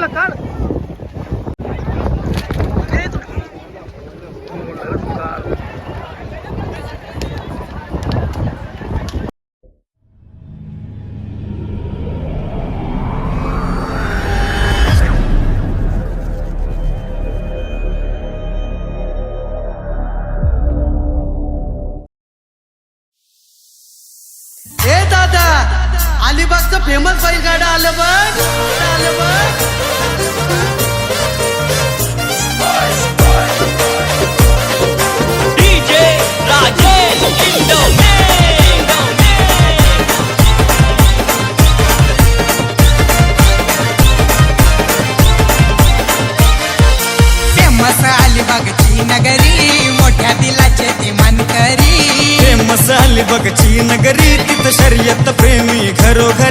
काढला काढ अलिबागचं फेमस बैलगाडा आलं बघ. आलं बघ.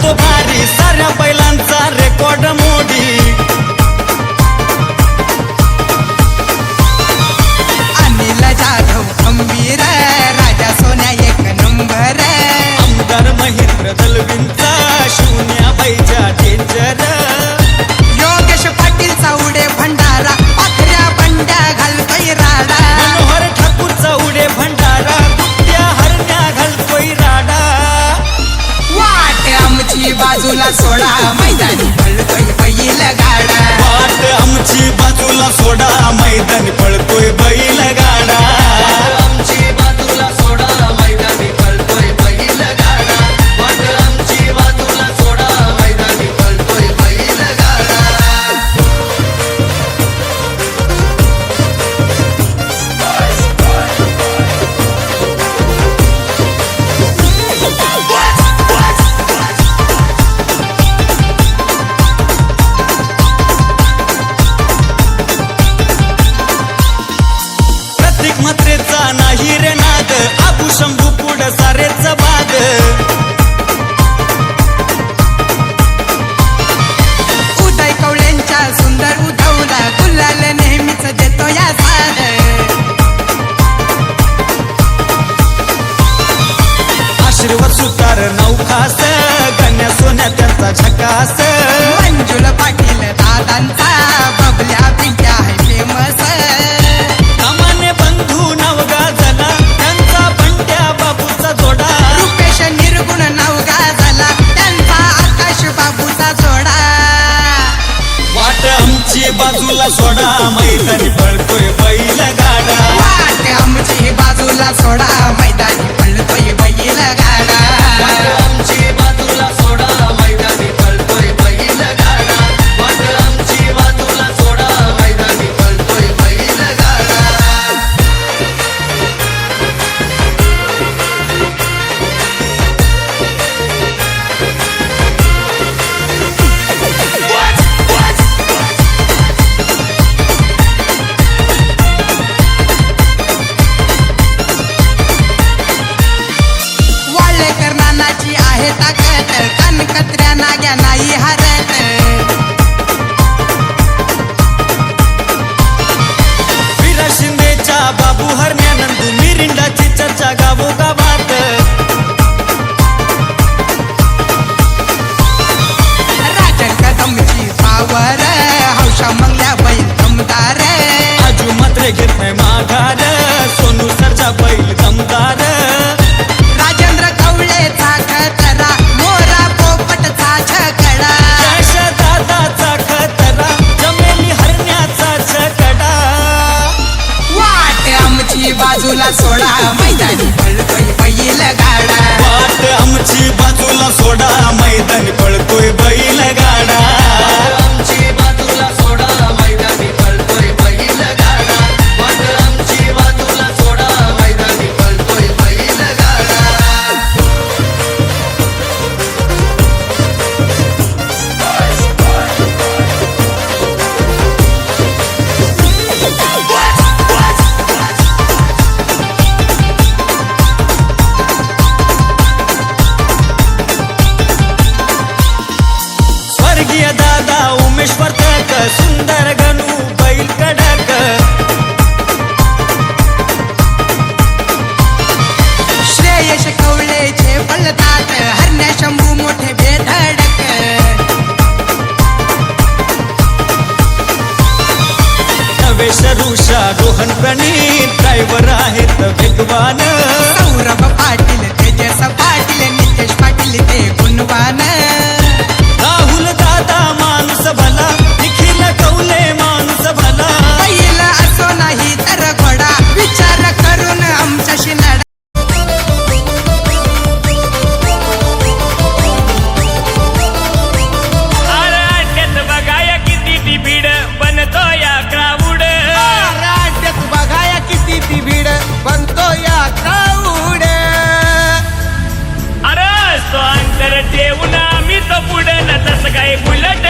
Tô parecendo मंगल्या बाई कमदार आजू मात्र घेत नाही माघार. सुंदर बैल कडक. श्रेयश रोहन प्रणीत ड्रायव्हर आहेत वेगवान सौरभ पाटील तेजस पाटील नितेश पाटील ते गुणवान. राहुल दादा माणूस भला Hey, we let them.